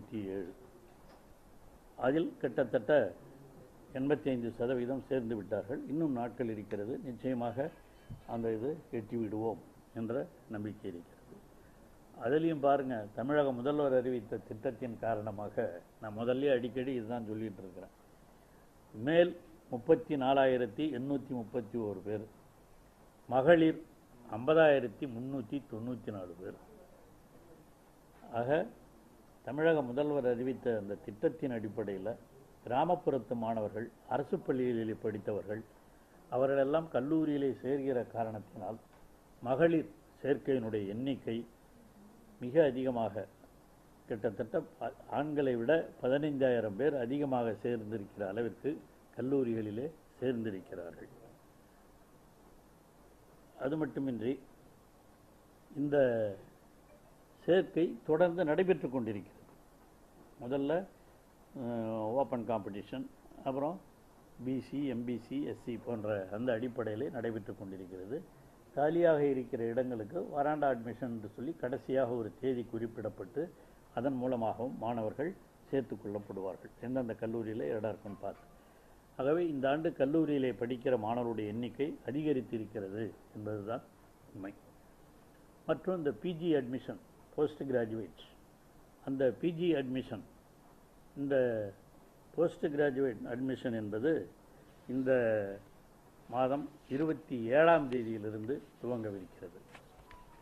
நூற்றி ஏழு. அதில் கிட்டத்தட்ட எண்பத்தைந்து சதவீதம் சேர்ந்து விட்டார்கள். இன்னும் நாட்கள் இருக்கிறது. நிச்சயமாக அந்த இது எட்டிவிடுவோம் என்ற நம்பிக்கை இருக்கிறது. அதுலேயும் பாருங்கள் தமிழக முதல்வர் அறிவித்த திட்டத்தின் காரணமாக நான் முதல்ல அடிக்கடி இதுதான் சொல்லிட்டு இருக்கிறேன். மேல் முப்பத்தி நாலாயிரத்தி எண்ணூற்றி முப்பத்தி ஓரு பேர் மகளிர் ஐம்பதாயிரத்தி முந்நூற்றி தொண்ணூற்றி நாலு பேர். ஆக தமிழக முதல்வர் அறிவித்த அந்த திட்டத்தின் அடிப்படையில் கிராமப்புறத்து மாணவர்கள் அரசு பள்ளிகளிலே படித்தவர்கள் அவர்களெல்லாம் கல்லூரியிலே சேர்கிற காரணத்தினால் மகளிர் சேர்க்கையினுடைய எண்ணிக்கை மிக அதிகமாக கிட்டத்தட்ட ஆண்களை விட பதினைந்தாயிரம் பேர் அதிகமாக சேர்ந்திருக்கிற அளவிற்கு கல்லூரிகளிலே சேர்ந்திருக்கிறார்கள். அது மட்டுமின்றி இந்த சேர்க்கை தொடர்ந்து நடைபெற்று கொண்டிருக்கிறது. முதல்ல ஓப்பன் காம்படிஷன் அப்புறம் பிசி எம்பிசி எஸ்சி போன்ற அந்த அடிப்படையில் நடைபெற்று கொண்டிருக்கிறது. காலியாக இருக்கிற இடங்களுக்கு வராண்டா அட்மிஷன் என்று சொல்லி கடைசியாக ஒரு தேதி குறிப்பிடப்பட்டு அதன் மூலமாகவும் மாணவர்கள் சேர்த்து கொள்ளப்படுவார்கள். எந்தெந்த கல்லூரியில் இடம் இருக்குன்னு பார்த்து. ஆகவே இந்த ஆண்டு கல்லூரியிலே படிக்கிற மாணவருடைய எண்ணிக்கை அதிகரித்திருக்கிறது என்பதுதான் உண்மை. மற்றும் இந்த பிஜி அட்மிஷன் போஸ்ட் கிராஜுவேட் அந்த பிஜி அட்மிஷன் இந்த போஸ்ட் கிராஜுவேட் அட்மிஷன் என்பது இந்த மாதம் இருபத்தி ஏழாம் தேதியிலிருந்து துவங்கவிருக்கிறது.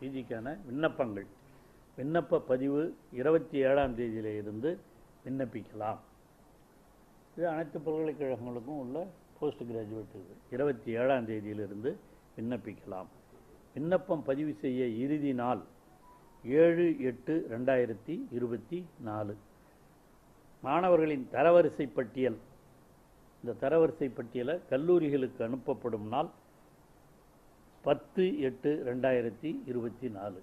பிஜிக்கான விண்ணப்பங்கள் விண்ணப்ப பதிவு இருபத்தி ஏழாம் தேதியில இருந்து விண்ணப்பிக்கலாம். இது அனைத்து பல்கலைக்கழகங்களுக்கும் உள்ள போஸ்ட் கிராஜுவேட் இது. இருபத்தி ஏழாம் தேதியிலிருந்து விண்ணப்பிக்கலாம். விண்ணப்பம் பதிவு செய்ய இறுதி நாள் ஏழு எட்டு ரெண்டாயிரத்தி இருபத்தி நாலு. மாணவர்களின் தரவரிசை பட்டியல். இந்த தரவரிசை பட்டியலை கல்லூரிகளுக்கு அனுப்பப்படும் நாள் பத்து எட்டு ரெண்டாயிரத்தி இருபத்தி நாலு.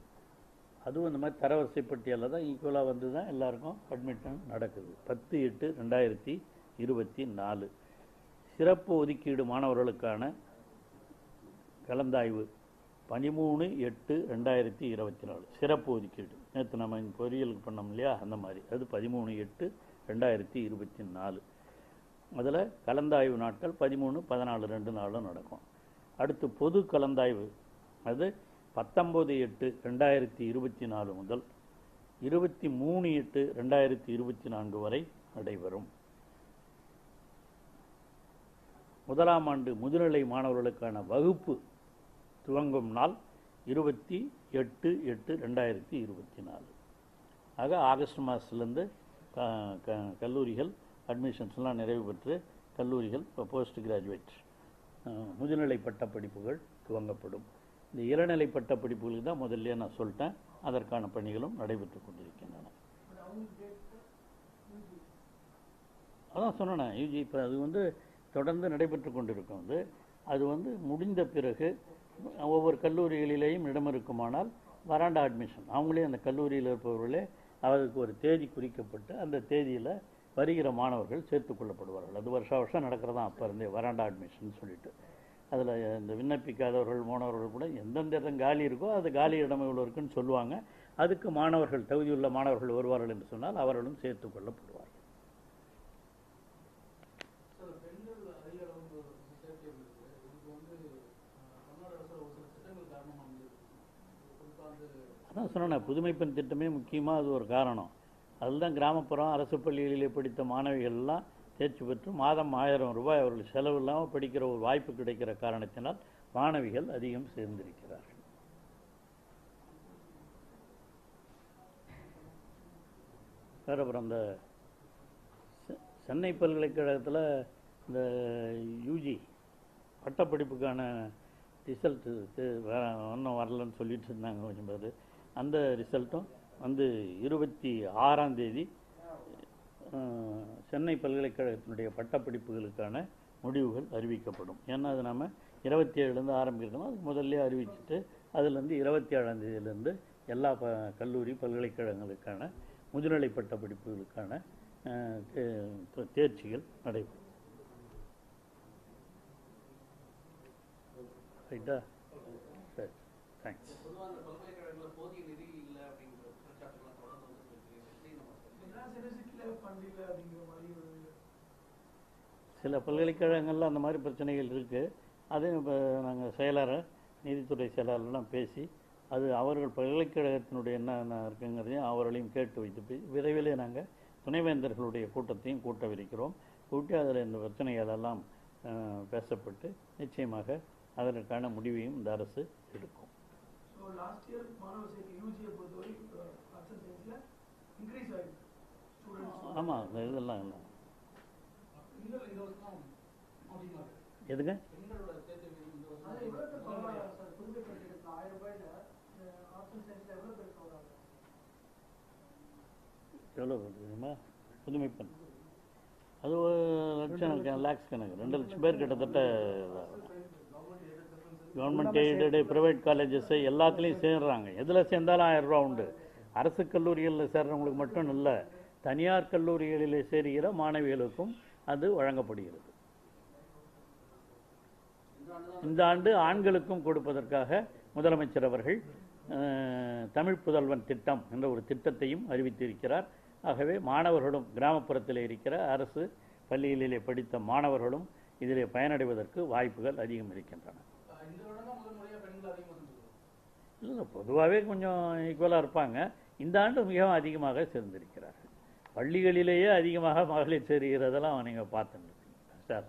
அதுவும் இந்த மாதிரி தரவரிசை பட்டியலில் தான் ஈக்குவலாக வந்து தான் எல்லாருக்கும் அட்மிஷன் நடக்குது. பத்து எட்டு ரெண்டாயிரத்தி இருபத்தி நாலு. சிறப்பு ஒதுக்கீடு மாணவர்களுக்கான கலந்தாய்வு. பதிமூணு எட்டு ரெண்டாயிரத்தி இருபத்தி நாலு. சிறப்பு ஒதுக்கீடு. நேற்று நம்ம இங்க பொறியியலுக்கு பண்ணோம் இல்லையா? அந்த மாதிரி. அது பதிமூணு எட்டு ரெண்டாயிரத்தி இருபத்தி நாலு. அதில் கலந்தாய்வு நாட்கள் பதிமூணு பதினாலு ரெண்டு நாளும் நடக்கும். அடுத்து பொது கலந்தாய்வு. அது பத்தொம்போது எட்டு ரெண்டாயிரத்தி இருபத்தி நாலு முதல் இருபத்தி மூணு எட்டு ரெண்டாயிரத்தி இருபத்தி நான்கு வரை நடைபெறும். முதலாம் ஆண்டு முதுநிலை மாணவர்களுக்கான வகுப்பு துவங்கும் நாள் இருபத்தி எட்டு எட்டு ரெண்டாயிரத்தி இருபத்தி நாலு. ஆக ஆகஸ்ட் மாதத்துலேருந்து கல்லூரிகள் அட்மிஷன்ஸ்லாம் நிறைவு பெற்று கல்லூரிகள் இப்போ போஸ்ட் கிராஜுவேட் முதுநிலை பட்டப்படிப்புகள் துவங்கப்படும். இந்த இளநிலை பட்டப்படிப்புகளுக்கு தான் முதல்ல நான் சொல்லிட்டேன். அதற்கான பணிகளும் நடைபெற்று கொண்டிருக்கின்றன. அதான் சொன்னேன் யூஜி இப்போ அது வந்து தொடர்ந்து நடைபெற்று கொண்டிருக்கும் வந்து அது வந்து முடிந்த பிறகு ஒவ்வொரு கல்லூரிகளிலேயும் இடம் இருக்குமானால் வராண்டா அட்மிஷன் அவங்களே அந்த கல்லூரியில் இருப்பவர்களே அவருக்கு ஒரு தேதி குறிக்கப்பட்டு அந்த தேதியில் வருகிற மாணவர்கள் சேர்த்துக்கொள்ளப்படுவார்கள் அது வருஷா வருஷம் நடக்கிறதா அப்போ இருந்தே வராண்டா அட்மிஷன் சொல்லிட்டு. அதில் இந்த விண்ணப்பிக்காதவர்கள் மாணவர்கள் கூட எந்தெந்த இடம் காலி இருக்கோ அது காலி இடம் இவ்வளோ இருக்குன்னு சொல்லுவாங்க. அதுக்கு மாணவர்கள் தகுதியுள்ள மாணவர்கள் வருவார்கள் என்று சொன்னால் அவர்களும் சேர்த்துக் கொள்ளப்படுவார்கள் சார் பெண்கள் அதிக அளவு சேர்க்கை இருக்கு இதுக்கு வந்து அஹ், தமிழ்நாடு அரசு ஒரு சில திட்டங்கள் காரணமாக வந்து குறிப்பாக வந்து அதான் சொன்னேன் புதுமைப்பெண் திட்டமே முக்கியமாக அது ஒரு காரணம். அதுதான் கிராமப்புறம் அரசு பள்ளிகளிலே படித்த மாணவிகள் எல்லாம் தேர்ச்சி பெற்று மாதம் ஆயிரம் ரூபாய் அவர்கள் செலவு இல்லாமல் படிக்கிற ஒரு வாய்ப்பு கிடைக்கிற காரணத்தினால் மாணவிகள் அதிகம் சேர்ந்திருக்கிறார்கள். வேறு அப்புறம் அந்த செ- சென்னை பல்கலைக்கழகத்தில் இந்த யூஜி பட்டப்படிப்புக்கான ரிசல்ட்டு ஒன்றும் வரலன்னு சொல்லிட்டு இருந்தாங்க கொஞ்சம் பேர். அந்த ரிசல்ட்டும் வந்து இருபத்தி ஆறாம் தேதி சென்னை பல்கலைக்கழகத்தினுடைய பட்டப்படிப்புகளுக்கான முடிவுகள் அறிவிக்கப்படும். ஏன்னா அது நம்ம இருபத்தி ஏழுலேருந்து ஆரம்பிக்கிறோம்? அது முதல்ல அறிவிச்சுட்டு அதுலேருந்து இருபத்தி ஏழாம் தேதியிலேருந்து எல்லா ப கல்லூரி பல்கலைக்கழகங்களுக்கான முதுநிலை பட்டப்படிப்புகளுக்கான படிப்புகளுக்கான தே- தேர்ச்சிகள் நடைபெறும் ரைட்டா சரி தேங்க்ஸ் பொதுவாக அந்த பல்கலைக்கழகங்களில் போதிய நிதி இல்லை அப்படிங்கிற குற்றச்சாட்டுகள்லாம் தொடர்ந்து வந்துட்டு இருக்கு எப்படி நம்ம யூனிவர்சிட்டியில ஃபண்ட் இல்லை ரைட்டா சரி தேங்க்ஸ் சில பல்கலைக்கழகங்களில் அந்த மாதிரி பிரச்சனைகள் இருக்குது அதையும் இப்போ நாங்கள் செயலாளர் நீதித்துறை செயலாளர்லாம் பேசி அது அவர்கள் பல்கலைக்கழகத்தினுடைய என்னென்ன இருக்குங்கிறதையும் அவர்களையும் கேட்டு வைத்து விரைவிலே நாங்கள் துணைவேந்தர்களுடைய கூட்டத்தையும் கூட்டவிருக்கிறோம். கூட்டி அதில் இந்த பிரச்சனைகள் எல்லாம் பேசப்பட்டு நிச்சயமாக அதற்கான முடிவையும் இந்த அரசு எடுக்கும். ஆமாம் இதெல்லாம் இல்லை. எதுங்க? எவ்வளோ தெரியுமா? புதுமை பெண். அது ஒரு லட்சம் லேக்ஸ் கணக்கு. ரெண்டு லட்சம் பேர் கிட்டத்தட்ட கவர்மெண்ட் எய்டடு ப்ரைவேட் காலேஜஸ் எல்லாத்துலேயும் சேர்றாங்க. எதில் சேர்ந்தாலும் ஆயிரம் ரூபா உண்டு. அரசு கல்லூரிகளில் சேர்றவங்களுக்கு மட்டும் இல்லை தனியார் கல்லூரிகளிலே சேருகிற மாணவிகளுக்கும் அது வழங்கப்படுகிறது. இந்த ஆண்டு ஆண்களுக்கும் கொடுப்பதற்காக முதலமைச்சர் அவர்கள் தமிழ் புதல்வன் திட்டம் என்ற ஒரு திட்டத்தையும் அறிவித்திருக்கிறார். ஆகவே மாணவர்களும் கிராமப்புறத்தில் இருக்கிற அரசு பள்ளிகளிலே படித்த மாணவர்களும் இதிலே பயனடைவதற்கு வாய்ப்புகள் அதிகம் இருக்கின்றன அஹ் இந்த வருடம் தான் முதல் முறையா பெண்கள் அதிகமாக செஞ்சிருக்கோம் இல்லை பொதுவாகவே கொஞ்சம் ஈக்குவலாக இருப்பாங்க. இந்த ஆண்டு மிகவும் அதிகமாக சேர்ந்திருக்கிறார்கள். பள்ளிகளிலேயே அதிகமாக மகளிர் சேருகிறதெல்லாம் நீங்கள் பார்த்துருக்கீங்க சார்.